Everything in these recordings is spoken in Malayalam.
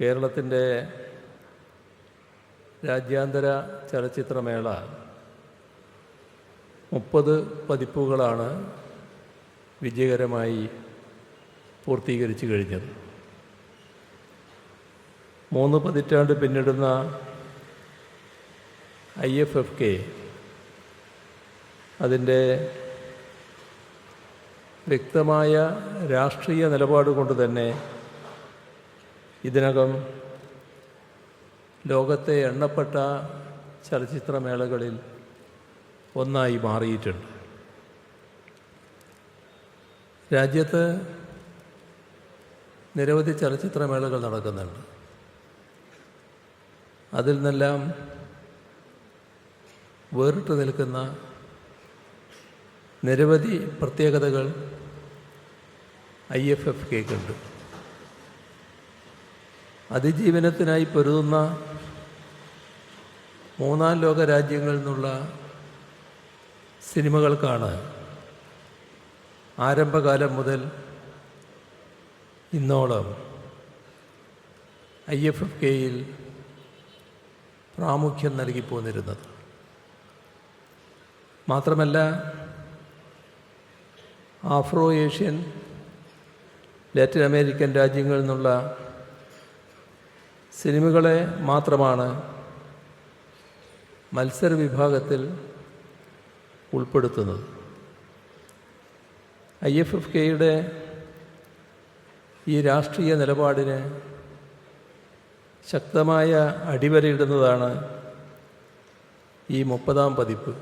കേരളത്തിന്റെ രാജ്യാന്തര ചലച്ചിത്രമേള. മുപ്പത് പതിപ്പുകളാണ് വിജയകരമായി പൂർത്തീകരിച്ചു കഴിഞ്ഞത്. മൂന്ന് പതിറ്റാണ്ട് പിന്നിടുന്ന ഐ എഫ് എഫ് കെ അതിന്റെ വ്യക്തമായ രാഷ്ട്രീയ നിലപാട് കൊണ്ട് തന്നെ ഇതിനകം ലോകത്തെ എണ്ണപ്പെട്ട ചലച്ചിത്രമേളകളിൽ ഒന്നായി മാറിയിട്ടുണ്ട്. രാജ്യത്ത് നിരവധി ചലച്ചിത്രമേളകൾ നടക്കുന്നുണ്ട്. അതിൽ നിന്നെല്ലാം വേറിട്ട് നിൽക്കുന്ന നിരവധി പ്രത്യേകതകൾ ഐ എഫ് എഫ് കേക്കുണ്ട് അതിജീവനത്തിനായി പൊരുതുന്ന മൂന്നാം ലോക രാജ്യങ്ങളിൽ നിന്നുള്ള സിനിമകൾക്കാണ് ആരംഭകാലം മുതൽ ഇന്നോളം ഐ എഫ് എഫ് കെയിൽ പ്രാമുഖ്യം നൽകിപ്പോന്നിരുന്നത്. മാത്രമല്ല ആഫ്രോ ഏഷ്യൻ ലാറ്റിൻ അമേരിക്കൻ രാജ്യങ്ങളിൽ നിന്നുള്ള സിനിമകളെ മാത്രമാണ് മത്സര വിഭാഗത്തിൽ ഉൾപ്പെടുത്തുന്നത്. ഐ എഫ് എഫ് കെയുടെ ഈ രാഷ്ട്രീയ നിലപാടിന് ശക്തമായ അടിവരയിടുന്നതാണ് ഈ മുപ്പതാം പതിപ്പ്.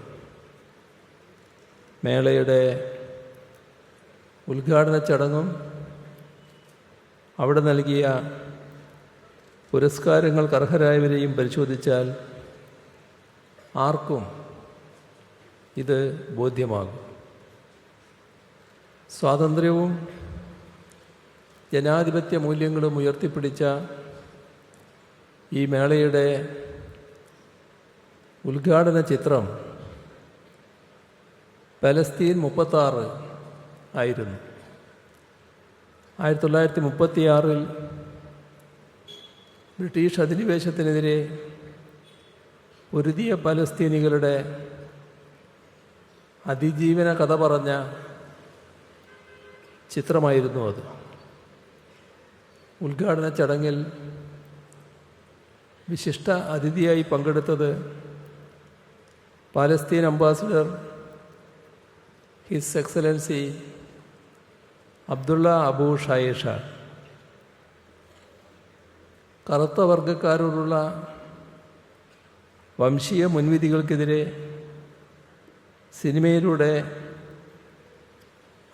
മേളയുടെ ഉദ്ഘാടന ചടങ്ങും അവിടെ നൽകിയ പുരസ്കാരങ്ങൾക്ക് അർഹരായവരെയും പരിശോധിച്ചാൽ ആർക്കും ഇത് ബോധ്യമാകും. സ്വാതന്ത്ര്യവും ജനാധിപത്യ മൂല്യങ്ങളും ഉയർത്തിപ്പിടിച്ച ഈ മേളയുടെ ഉദ്ഘാടന ചിത്രം പലസ്തീൻ മുപ്പത്താറ് ആയിരുന്നു. ആയിരത്തി തൊള്ളായിരത്തി മുപ്പത്തിയാറിൽ ബ്രിട്ടീഷ് അധിനിവേശത്തിനെതിരെ പൊരുതിയ പലസ്തീനികളുടെ അതിജീവന കഥ പറഞ്ഞ ചിത്രമായിരുന്നു അത്. ഉദ്ഘാടന ചടങ്ങിൽ വിശിഷ്ട അതിഥിയായി പങ്കെടുത്തത് Palestine ambassador his excellency Abdullah Abu Shawesh കറുത്ത വർഗക്കാരോടുള്ള വംശീയ മുൻവിധികൾക്കെതിരെ സിനിമയിലൂടെ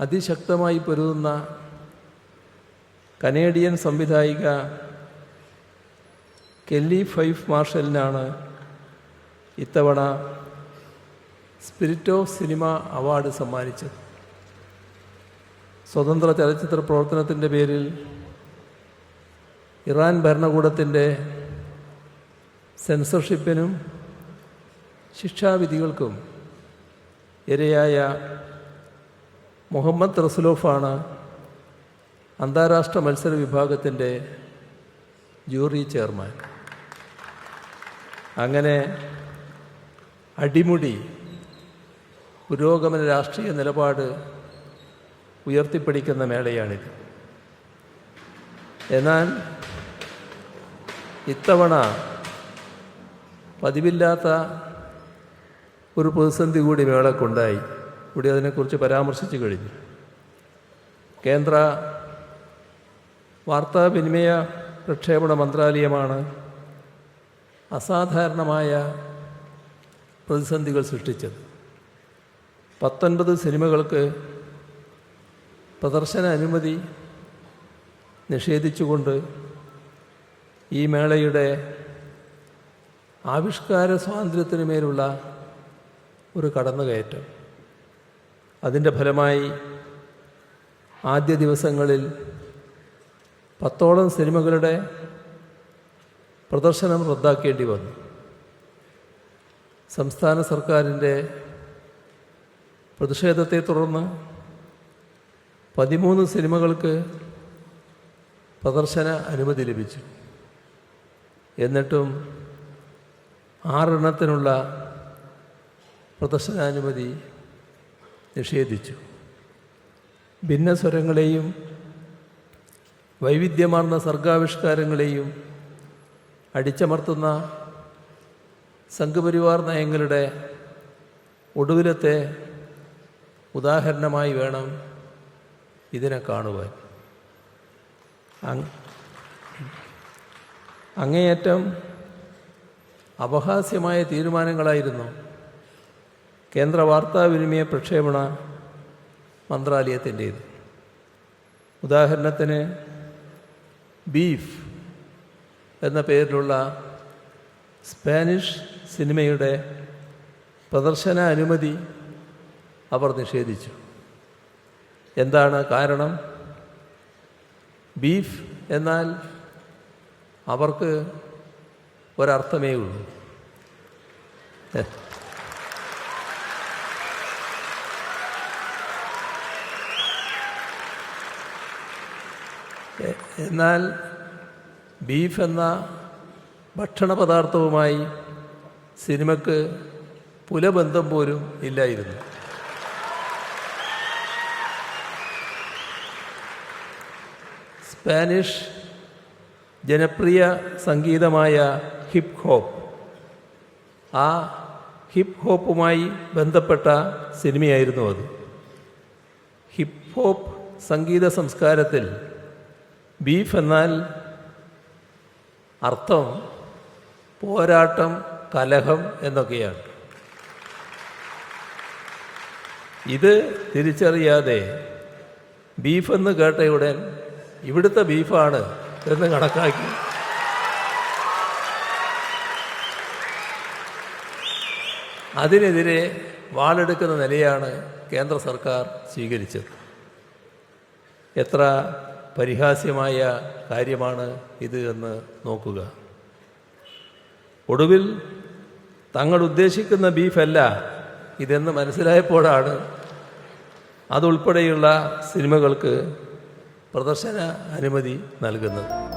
അതിശക്തമായി പൊരുതുന്ന കനേഡിയൻ സംവിധായിക കെല്ലി ഫൈഫ് മാർഷലിനാണ് ഇത്തവണ സ്പിരിറ്റ് ഓഫ് സിനിമ അവാർഡ് സമ്മാനിച്ചത്. സ്വതന്ത്ര ചലച്ചിത്ര പ്രവർത്തനത്തിന്റെ പേരിൽ ഇറാൻ ഭരണകൂടത്തിന്റെ സെൻസർഷിപ്പിനും ശിക്ഷാവിധികൾക്കും ഇരയായ മുഹമ്മദ് റസുലോഫാണ് അന്താരാഷ്ട്ര മത്സര വിഭാഗത്തിന്റെ ജൂറി ചെയർമാൻ. അങ്ങനെ അടിമുടി പുരോഗമന രാഷ്ട്രീയ നിലപാട് ഉയർത്തിപ്പിടിക്കുന്ന മേളയാണിത്. എന്നാൽ ഇത്തവണ പതിവില്ലാത്ത ഒരു പ്രതിസന്ധി കൂടി മേളക്കുണ്ടായി. കൂടി അതിനെക്കുറിച്ച് പരാമർശിച്ചു കഴിഞ്ഞു. കേന്ദ്ര വാർത്താവിനിമയ പ്രക്ഷേപണ മന്ത്രാലയമാണ് അസാധാരണമായ പ്രതിസന്ധികൾ സൃഷ്ടിച്ചത്. പത്തൊൻപത് സിനിമകൾക്ക് പ്രദർശന അനുമതി നിഷേധിച്ചുകൊണ്ട് ഈ മേളയുടെ ആവിഷ്കാര സ്വാതന്ത്ര്യത്തിന് മേലുള്ള ഒരു കടന്നുകയറ്റം. അതിന്റെ ഫലമായി ആദ്യ ദിവസങ്ങളിൽ പത്തോളം സിനിമകളുടെ പ്രദർശനം റദ്ദാക്കേണ്ടി വന്നു. സംസ്ഥാന സർക്കാരിന്റെ പ്രതിഷേധത്തെ തുടർന്ന് പതിമൂന്ന് സിനിമകൾക്ക് പ്രദർശന അനുമതി ലഭിച്ചു. എന്നിട്ടും ആറെണ്ണത്തിനുള്ള പ്രദർശനാനുമതി നിഷേധിച്ചു. ഭിന്നസ്വരങ്ങളെയും വൈവിധ്യമാർന്ന സർഗാവിഷ്കാരങ്ങളെയും അടിച്ചമർത്തുന്ന സംഘപരിവാർ നയങ്ങളുടെ ഒടുവിലത്തെ ഉദാഹരണമായി വേണം ഇതിനെ കാണുവാൻ. അങ്ങേയറ്റം അപഹാസ്യമായ തീരുമാനങ്ങളായിരുന്നു. കേന്ദ്ര വാർത്താവിനിമയ പ്രക്ഷേപണ മന്ത്രാലയത്തിന്റേത്. ഉദാഹരണത്തിന് ബീഫ് എന്ന പേരിലുള്ള സ്പാനിഷ് സിനിമയുടെ പ്രദർശന അനുമതി അവർ നിഷേധിച്ചു. എന്താണ് കാരണം? ബീഫ് എന്നാൽ അവർക്ക് ഒരർത്ഥമേ ഉള്ളൂ. എന്നാൽ ബീഫ് എന്ന ഭക്ഷണ പദാർത്ഥവുമായി സിനിമക്ക് പുലബന്ധം പോലും ഇല്ലായിരുന്നു. സ്പാനിഷ് ജനപ്രിയ സംഗീതമായ ഹിപ് ഹോപ്പ്. ആ ഹിപ് ഹോപ്പുമായി ബന്ധപ്പെട്ട സിനിമയായിരുന്നു അത്. ഹിപ് ഹോപ്പ് സംഗീത സംസ്കാരത്തിൽ ബീഫ് എന്നാൽ അർത്ഥം പോരാട്ടം കലഹം എന്നൊക്കെയാണ്. ഇത് തിരിച്ചറിയാതെ ബീഫെന്ന് കേട്ടയുടൻ ഇവിടുത്തെ ബീഫാണ് എന്ന് കണക്കാക്കി. അതിനെതിരെ വാളെടുക്കുന്ന നിലയാണ് കേന്ദ്ര സർക്കാർ സ്വീകരിച്ചത്. എത്ര പരിഹാസ്യമായ കാര്യമാണ് ഇത് എന്ന് നോക്കുക. ഒടുവിൽ തങ്ങൾ ഉദ്ദേശിക്കുന്ന ബീഫല്ല ഇതെന്ന് മനസ്സിലായപ്പോഴാണ് അതുൾപ്പെടെയുള്ള സിനിമകൾക്ക് പ്രദർശന അനുമതി നൽകുന്നത്.